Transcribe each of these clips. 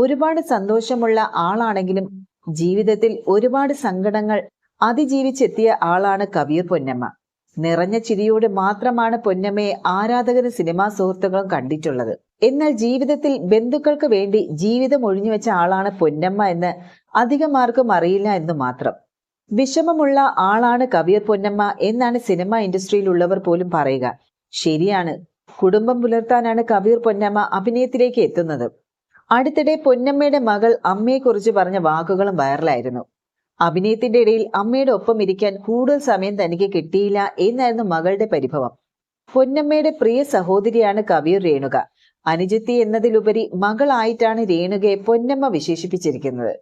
ഒരുപാട് സന്തോഷമുള്ള ആളാണെങ്കിലും ജീവിതത്തിൽ ഒരുപാട് സങ്കടങ്ങൾ അതിജീവിച്ചെത്തിയ ആളാണ് കബീർ പൊന്നമ്മ. നിറഞ്ഞ ചിരിയോട് മാത്രമാണ് പൊന്നമ്മയെ ആരാധകരും സിനിമാ സുഹൃത്തുക്കളും കണ്ടിട്ടുള്ളത്. എന്നാൽ ജീവിതത്തിൽ ബന്ധുക്കൾക്ക് വേണ്ടി ജീവിതം ഒഴിഞ്ഞുവെച്ച ആളാണ് പൊന്നമ്മ എന്ന് അധികം ആർക്കും അറിയില്ല എന്ന് മാത്രം. വിഷമമുള്ള ആളാണ് കവിയർ പൊന്നമ്മ എന്നാണ് സിനിമ ഇൻഡസ്ട്രിയിലുള്ളവർ പോലും പറയുക. ശരിയാണ്. കുടുംബം പുലർത്താനാണ് കബീർ പൊന്നമ്മ അഭിനയത്തിലേക്ക് എത്തുന്നത്. അടുത്തിടെ പൊന്നമ്മയുടെ മകൾ അമ്മയെക്കുറിച്ച് പറഞ്ഞ വാക്കുകളും വൈറലായിരുന്നു. അഭിനയത്തിന്റെ ഇടയിൽ അമ്മയുടെ ഒപ്പം ഇരിക്കാൻ കൂടുതൽ സമയം തനിക്ക് കിട്ടിയില്ല എന്നായിരുന്നു മകളുടെ പരിഭവം. പൊന്നമ്മയുടെ പ്രിയ സഹോദരിയാണ് കവിയർ രേണുക. അനുജത്തി എന്നതിലുപരി മകളായിട്ടാണ് രേണുകയെ പൊന്നമ്മ വിശേഷിപ്പിച്ചിരിക്കുന്നത്.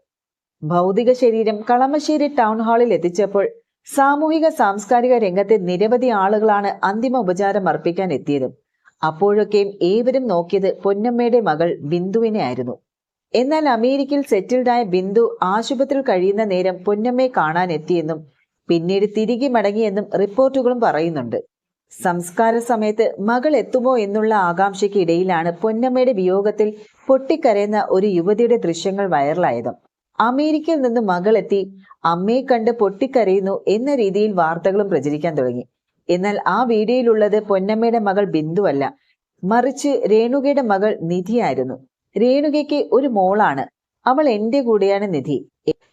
ഭൗതിക ശരീരം കളമശ്ശേരി ടൗൺ ഹാളിൽ എത്തിച്ചപ്പോൾ സാമൂഹിക സാംസ്കാരിക രംഗത്തെ നിരവധി ആളുകളാണ് അന്തിമ ഉപചാരം അർപ്പിക്കാൻ എത്തിയത്. അപ്പോഴൊക്കെയും ഏവരും നോക്കിയത് പൊന്നമ്മയുടെ മകൾ ബിന്ദുവിനെ ആയിരുന്നു എന്നാൽ അമേരിക്കയിൽ സെറ്റിൽഡായ ബിന്ദു ആശുപത്രിയിൽ കഴിയുന്ന നേരം പൊന്നമ്മയെ കാണാൻ എത്തിയെന്നും പിന്നീട് തിരികെ മടങ്ങിയെന്നും റിപ്പോർട്ടുകളും പറയുന്നുണ്ട്. സംസ്കാര സമയത്ത് മകൾ എത്തുമോ എന്നുള്ള ആകാംക്ഷയ്ക്ക് ഇടയിലാണ് പൊന്നമ്മയുടെ വിയോഗത്തിൽ പൊട്ടിക്കരയുന്ന ഒരു യുവതിയുടെ ദൃശ്യങ്ങൾ വൈറലായതും. അമേരിക്കയിൽ നിന്ന് മകളെത്തി അമ്മയെ കണ്ട് പൊട്ടിക്കരയുന്നു എന്ന രീതിയിൽ വാർത്തകളും പ്രചരിക്കാൻ തുടങ്ങി. എന്നാൽ ആ വീഡിയോയിലുള്ളത് പൊന്നമ്മയുടെ മകൾ ബിന്ദുവല്ല. മറിച്ച് രേണുകയുടെ മകൾ നിധിയായിരുന്നു. രേണുകയ്ക്ക് ഒരു മോളാണ്. അവൾ എന്റെ കൂടെയാണ് നിധി.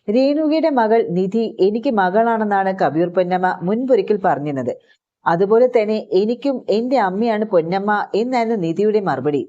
രേണുകയുടെ മകൾ നിധി എനിക്ക് മകളാണെന്നാണ് കബീർ പൊന്നമ്മ മുൻപൊരിക്കൽ പറഞ്ഞിരുന്നത്. അതുപോലെ തന്നെ എനിക്കും എന്റെ അമ്മയാണ് പൊന്നമ്മ എന്നായിരുന്നു നിധിയുടെ മറുപടി.